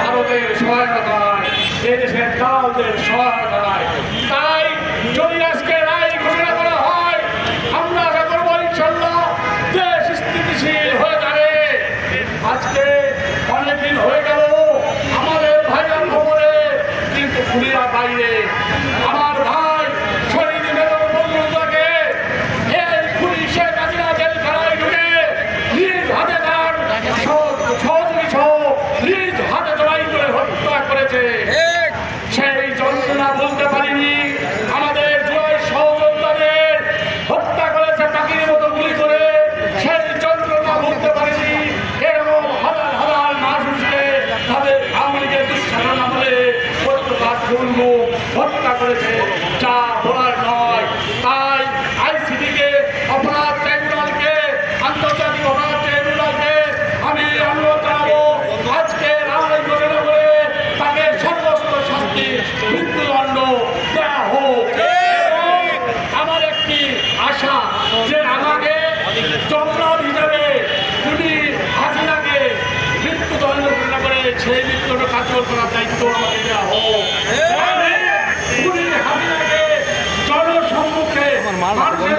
ভারতের সহায়তায় এদেশের কালদের সহায়তা হত্যা করেছে, যা বলার নয়। তাই আইসিডিকে, অপরাধ ট্রাইব্যুনালকে, আন্তর্জাতিক অপরাধ ট্রাইব্যুনালকে আমি অনুরোধ জানাব, আজকে রায় ঘোষণা করে তাকে সর্বোচ্চ শাস্তি, মৃত্যুদণ্ড দেওয়া হোক। আমার একটি আশা যে আমাকে চক্রাল হিসাবে উনি হাসিনাকে মৃত্যুদণ্ড ঘোষণা করে সেই মৃত্যুদণ্ড কার্যকর করার দায়িত্ব আমাকে দেওয়া হোক আমি উনি হাসিনাকে জনসম্মুখে মানুষের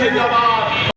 জিন্দাবাদ